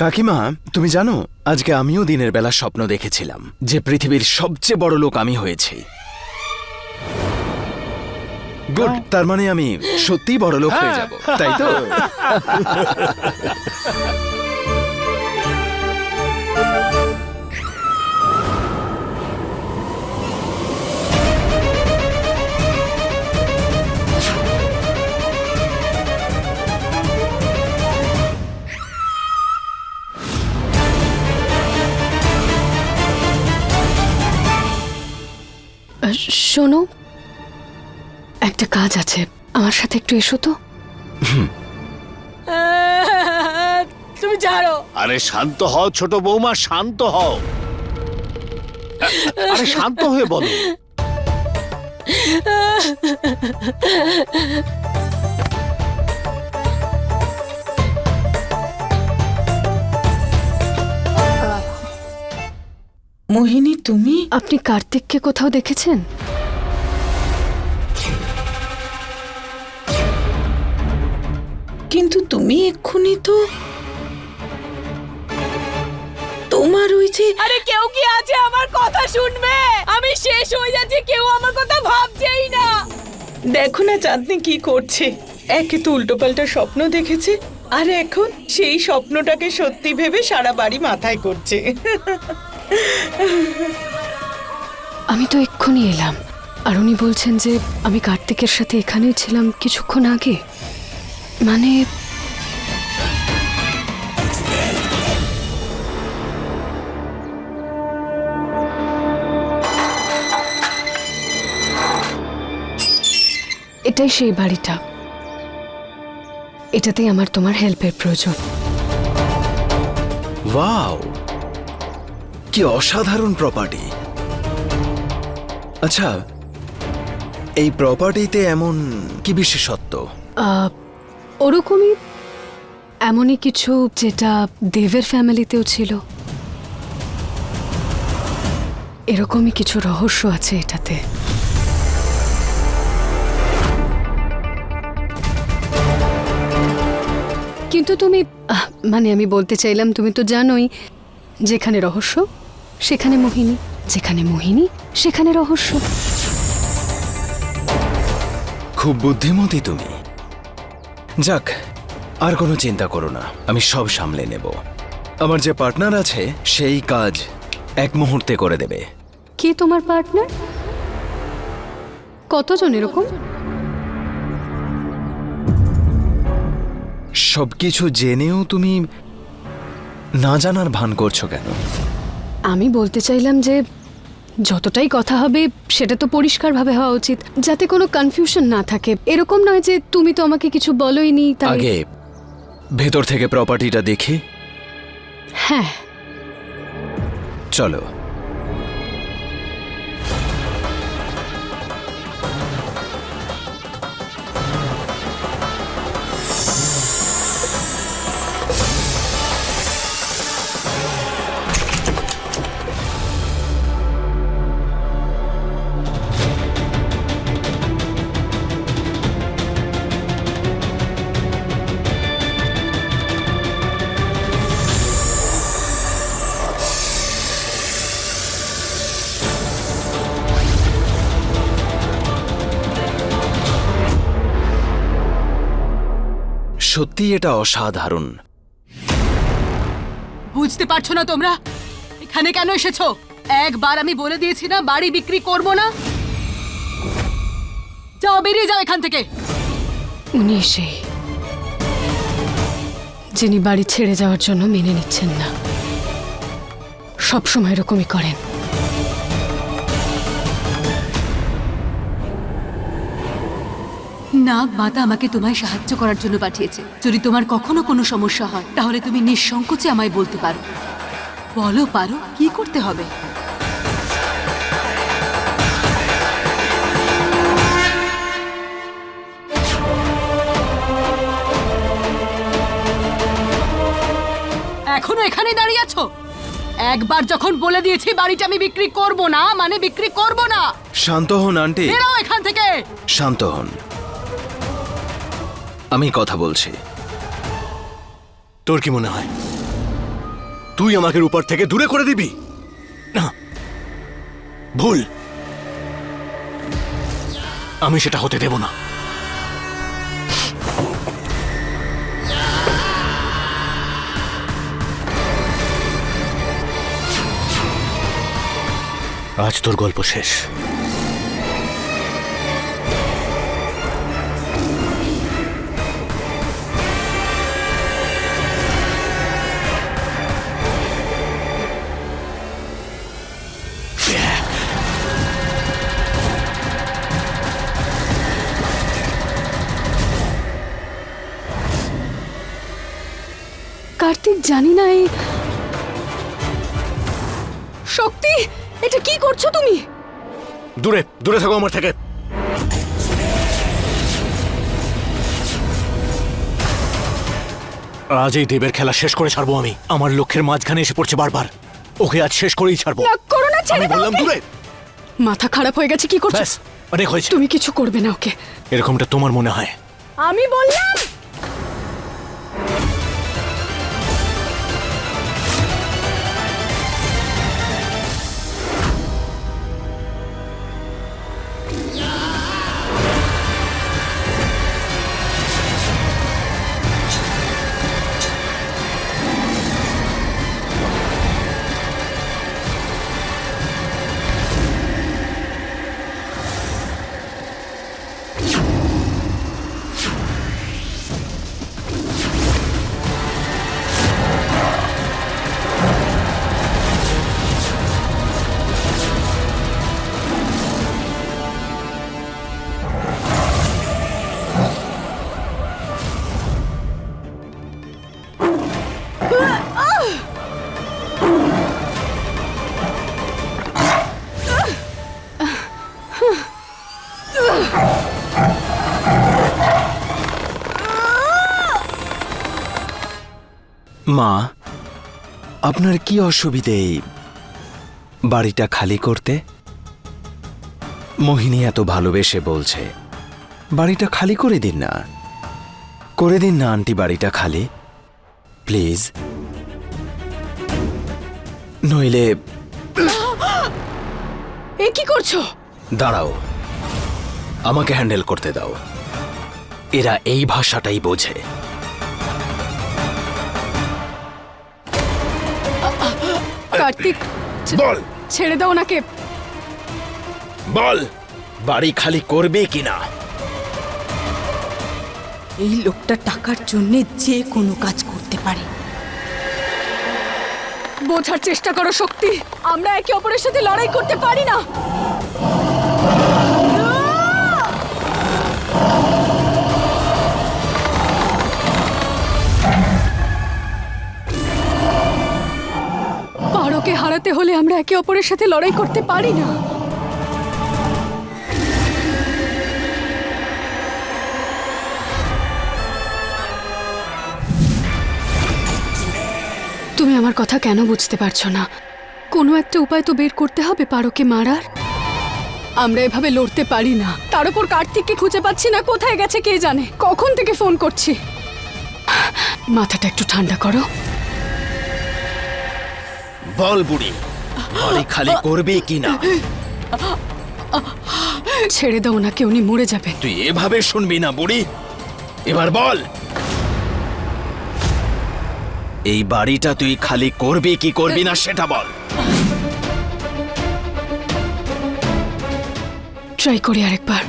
কাকিমা, তুমি জানো, আজকে আমিও দিনের বেলা স্বপ্ন দেখেছিলাম যে পৃথিবীর সবচেয়ে বড় লোক আমি হয়েছি। গুড, তার মানে আমি সত্যি বড় লোক হয়ে যাব, তাই তো? শোনো একটা কাজ আছে। আমার সাথে একটু এসো তো। তুমি জানো আরে শান্ত হও ছোট বৌমা শান্ত হও। আরে শান্ত হয়ে বলো। মোহিনী তুমি? আপনি কার্তিককে কোথাও দেখেছেন? কিন্তু তুমি এক্ষুনি তো তোমার ওই যে আরে কেউ কি আছে আমার কথা শুনবে? আমি শেষ হয়ে যাচ্ছি কেউ আমার কথা ভাবছেই না। দেখো না চাঁদনি কি করছে। একে তো উল্টোপাল্টা স্বপ্ন দেখেছে আর এখন সেই স্বপ্নটাকে সত্যি ভেবে সারা বাড়ি মাথায় করছে। আমি তো এক্ষুনি এলাম। আর উনি বলছেন যে আমি কার্তিকের সাথে এখানেই ছিলাম কিছুক্ষণ আগে। মানে এটাই সেই বাড়িটা। এটাতেই আমার তোমার হেল্পের প্রয়োজন। কি অসাধারণ প্রপার্টি আচ্ছা এই প্রপার্টিতে এমন কি বিশেষত্ব? ওরকমই এমনই কিছু যেটা দেবের ফ্যামিলিতেও ছিল। এরকমই কিছু রহস্য আছে এটাতে। কিন্তু তুমি মানে আমি বলতে চাইলাম, তুমি তো জানোই যেখানে রহস্য সেখানে মোহিনী যেখানে মোহিনী সেখানে রহস্য। খুব বুদ্ধিমতী তুমি। যাক আর কোনো চিন্তা করো না আমি সব সামলে নেব। আমার যে পার্টনার আছে সেই কাজ এক মুহূর্তে করে দেবে। কে তোমার পার্টনার? কতজন এরকম? সবকিছু জেনেও তুমি না জানার ভান করছ কেন? আমি বলতে চাইলাম যে যতটাই কথা হবে সেটা তো পরিষ্কারভাবে হওয়া উচিত। যাতে কোনো কনফিউশন না থাকে। এরকম নয় যে তুমি তো আমাকে কিছু বলোই নি আগে ভেতর থেকে প্রপার্টিটা দেখি। হ্যাঁ। চলো। সত্যি এটা অসাধারণ। বুঝতে পারছ না তোমরা? এখানে কেন এসেছ? একবার আমি বলে দিয়েছি না বাড়ি বিক্রি করব না। যাও বেরিয়ে যাও এখান থেকে। উনি সেই যিনি বাড়ি ছেড়ে যাওয়ার জন্য মেনে নিচ্ছেন না। সব সময় এরকমই করেন। নাগ মাতা আমাকে তোমায় সাহায্য করার জন্য পাঠিয়েছে। যদি তোমার কখনো কোনো সমস্যা হয় তাহলে তুমি নিঃসংকোচে আমায় বলতে পারো। বলো পারো কি করতে হবে? এখনও এখানে দাঁড়িয়ে আছো? একবার যখন বলে দিয়েছি বাড়িটা আমি বিক্রি করব না মানে বিক্রি করব না। শান্ত হন আন্টি। বেরাও এখান থেকে। শান্ত হন। আমি কথা বলছি। তোর কি মনে হয়? তুই আমাকে উপর থেকে দূরে করে দিবি? না। ভুল। আমি সেটা হতে দেব না। আজ তোর গল্প শেষ। জানি না এই শক্তি এটা কি করছ তুমি? দূরে দূরে থাকো আমার থেকে। আজ এই দেবের খেলা শেষ করে ছাড়বো আমি। আমার লক্ষ্যের মাঝখানে এসে পড়ছে বারবার। ওকে আজ শেষ করেই ছাড়বো। না করো না আমি ছেড়ে দাও বললাম ওকে। দূরে। মাথা খারাপ হয়ে গেছে কি করছ? ব্যাস অনেক হয়েছে। তুমি কিছু করবে না ওকে। এরকমটা তোমার মনে হয়? আমি বললাম আপনার কি অসুবিধে বাড়িটা খালি করতে? মোহিনী এত ভালোবেসে বলছে বাড়িটা খালি করে দিন না। করে দিন না আন্টি বাড়িটা খালি। প্লিজ। নইলে এ কি করছ? দাঁড়াও আমাকে হ্যান্ডেল করতে দাও। এরা এই ভাষাটাই বোঝে। কার্তিক বল। ছেড়ে দাও ওনাকে। বল। বাড়ি খালি করবে কিনা এই লোকটা টাকার জন্য যে কোনো কাজ করতে পারে। বোঝার চেষ্টা করো শক্তি। আমরা একে অপরের সাথে লড়াই করতে পারি না। হারাতে হলে আমরা একে অপরের সাথে লড়াই করতে পারি না। তুমি আমার কথা কেন বুঝতে পারছ না? কোনো একটা উপায় তো বের করতে হবে পারোকে মারার। আমরা এভাবে লড়তে পারি না। তার উপর কার্তিককে খুঁজে পাচ্ছি না, কোথায় গেছে কে জানে? কখন থেকে ফোন করছি? মাথাটা একটু ঠান্ডা করো। বল বুড়ি বাড়ি খালি করবে কিনা ছেড়ে দাও ওনাকে উনি মরে যাবেন তুই এভাবে শুনবি না বুড়ি। এবার বল। এই বাড়িটা তুই খালি করবি কি করবি না সেটা বল। ট্রাই করি আরেকবার।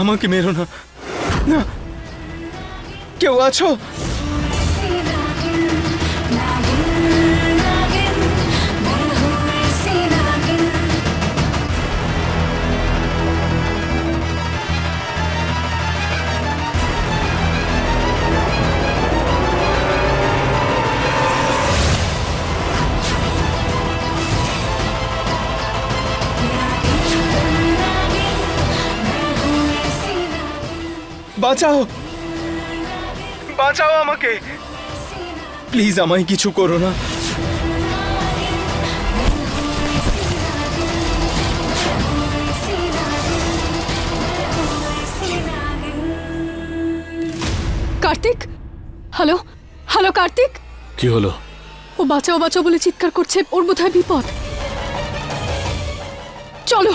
আমাকে মেরো না। না। কেউ আছো? বাঁচাও। বাঁচাও আমাকে। প্লিজ আমায় কিছু করো না। কার্তিক? হ্যালো? হ্যালো কার্তিক? কি হলো? ও বাঁচাও বাঁচাও বলে চিৎকার করছে। ওর বোধহয় বিপদ। চলো।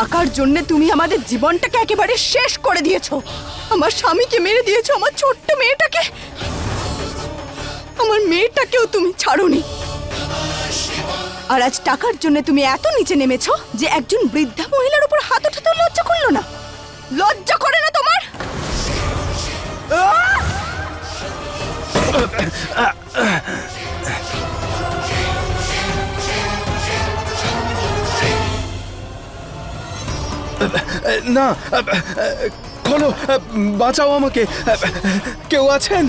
টাকার জন্য তুমি আমাদের জীবনটাকে একেবারে শেষ করে দিয়েছ। আমার স্বামীকে মেরে দিয়েছ, আমার ছোট্ট মেয়েটাকে। আমার মেয়েটাকেও তুমি ছাড়োনি। আর আজ টাকার জন্য তুমি এত নিচে নেমেছো যে একজন বৃদ্ধা মহিলার উপর হাত ওঠাতেও লজ্জা করল না। লজ্জা করে না তোমার? আহ! না খোলো বাঁচাও আমাকে কেউ আছেন?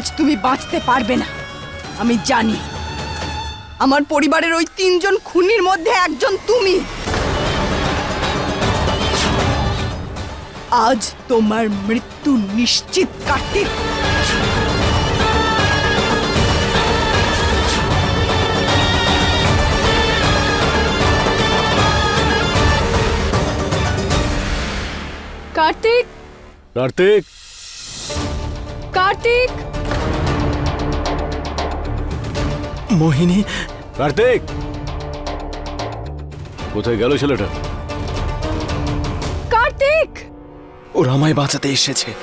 আজ তুমি বাঁচতে পারবে না। আমি জানি আমার পরিবারের ওই তিনজন খুনির মধ্যে একজন তুমি। আজ তোমার মৃত্যু নিশ্চিত কার্তিক। কার্তিক? কার্তিক? কার্তিক? মোহিনী? কার্তিক! কোথায় গেল ছেলেটা? কার্তিক! ওরা আমায় বাঁচাতে এসেছে।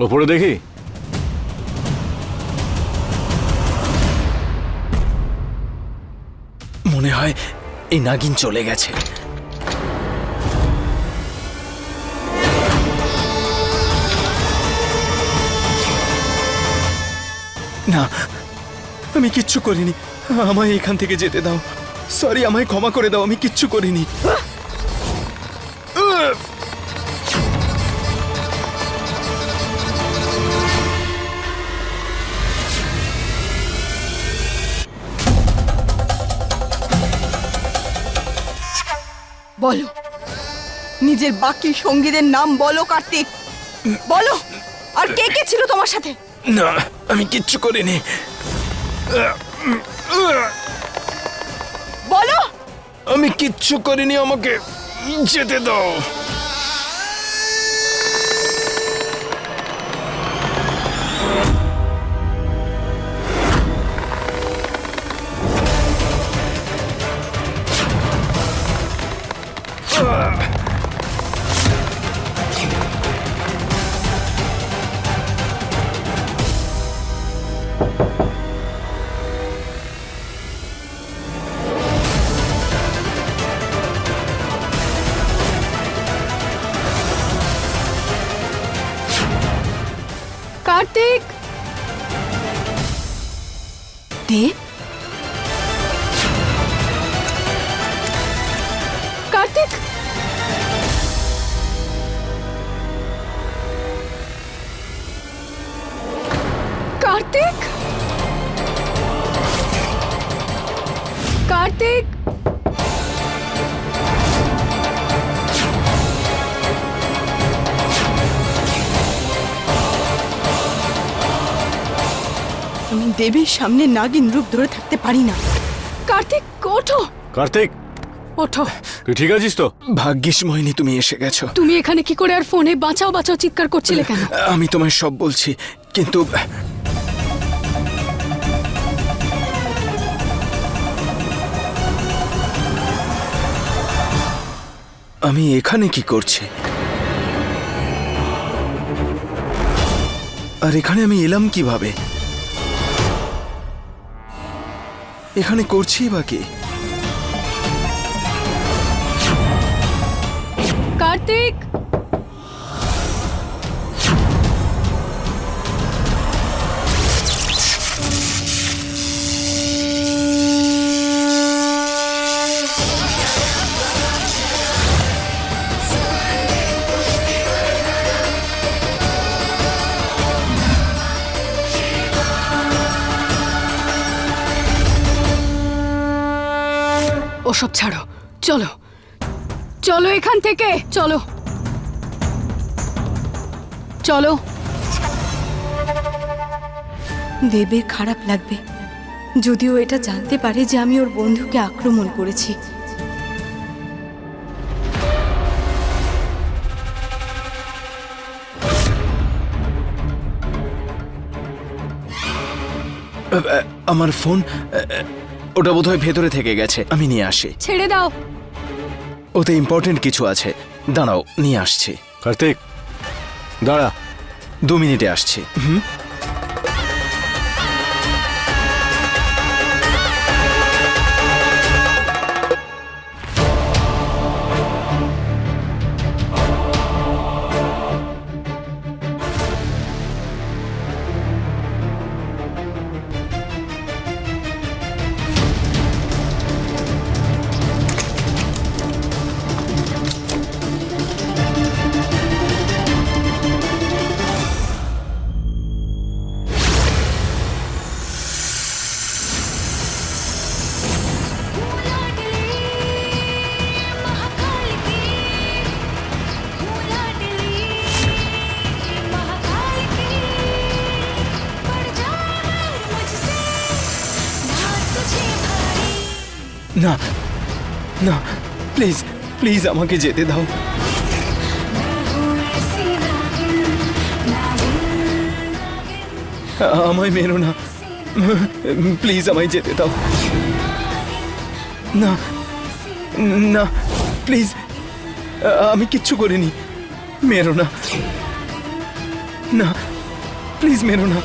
ওপরে দেখি। মনে হয় এই নাগিন চলে গেছে। না আমি কিচ্ছু করিনি। আমায় এখান থেকে যেতে দাও। সরি আমায় ক্ষমা করে দাও আমি কিচ্ছু করিনি। বলো নিজের বাকি সঙ্গীদের নাম বলো কার্তিক। বলো আর কে কে ছিল তোমার সাথে? না আমি কিচ্ছু করিনি। বলো। আমি কিচ্ছু করিনি আমাকে যেতে দাও। কার্তিক? দেব দেবীর সামনে নাগিন রূপ ধরে থাকতে পারি না। কার্তিক ওঠো। কার্তিক! ওঠো। তুই ঠিক আছিস তো? ভাগ্যিস মোহিনী তুমি এসে গেছো। তুমি এখানে কি করে আর ফোনে বাঁচাও বাঁচাও চিৎকার করছিলে কেন? আমি তোমায় সব বলছি কিন্তু আমি এখানে কি করছি? আর এখানে আমি এলাম কীভাবে? এখানে করছি বা কি? কার্তিক! ওসব ছাড়ো। চলো। চলো এখান থেকে। চলো। চলো। দেবের খারাপ লাগবে। যদিও এটা জানতে পারে যে আমি ওর বন্ধুকে আক্রমণ করেছি। আমার ফোন ওটা বোধহয় ভেতরে থেকে গেছে। আমি নিয়ে আসি। ছেড়ে দাও। ওতে ইম্পর্টেন্ট কিছু আছে। দাঁড়াও নিয়ে আসছি। কার্তিক দাঁড়া। দু মিনিটে আসছি। হুম? না না প্লিজ প্লিজ আমাকে যেতে দাও। আমায় মেরো না। প্লিজ আমায় যেতে দাও। না না প্লিজ আমি কিচ্ছু করিনি। মেরো না। না প্লিজ মেরো না।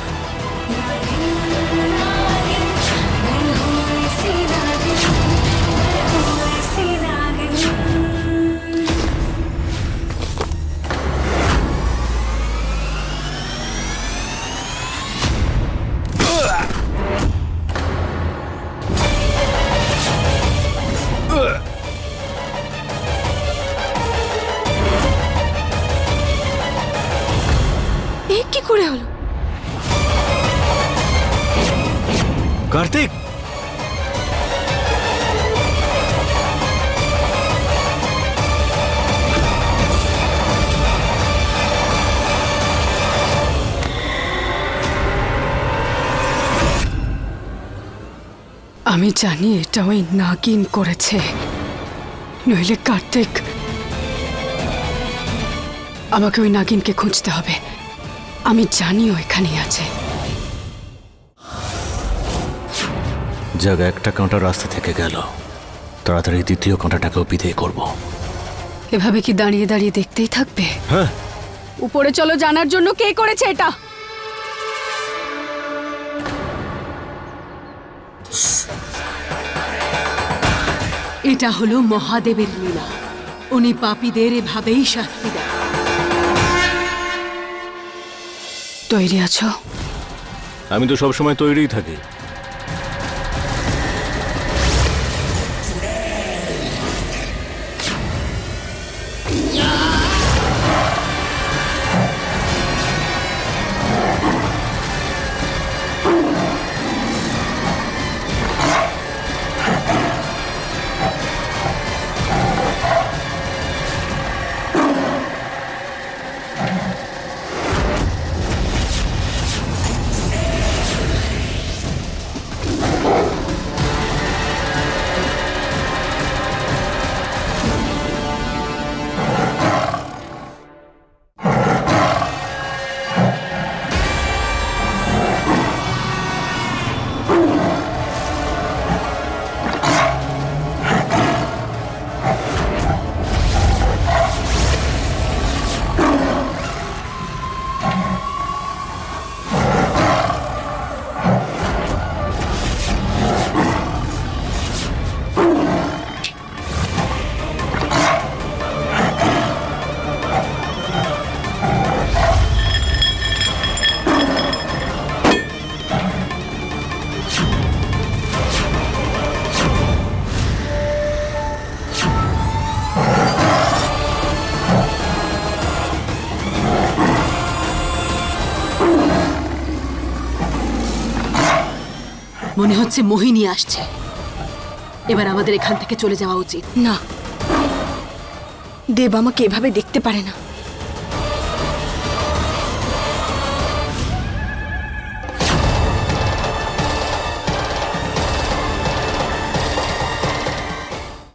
কার্তিক। আমি জানি এটা ওই নাগিন করেছে। নইলে কার্তিক, আমাকে ওই নাগিনকে খুঁজতে হবে। আমি জানি ও এখানেই আছে। জায়গা একটা কাঁটা রাস্তা থেকে গেল। তাড়াতাড়ি দ্বিতীয় কাঁটাটাকেও বিদায় করব। এভাবে কি দাঁড়িয়ে দাঁড়িয়ে দেখতেই থাকবে? হ্যাঁ। উপরে চলো জানার জন্য কে করেছে এটা? এটা হলো মহাদেবের লীলা। উনি পাপীদের এভাবেই শাস্তি দেন। তৈরি আছো? আমি তো সবসময় তৈরিই থাকি। মনে হচ্ছে মোহিনী আসছে। এবার আমাদের এখান থেকে চলে যাওয়া উচিত। না। দেব আমাকে এভাবে দেখতে পারে না।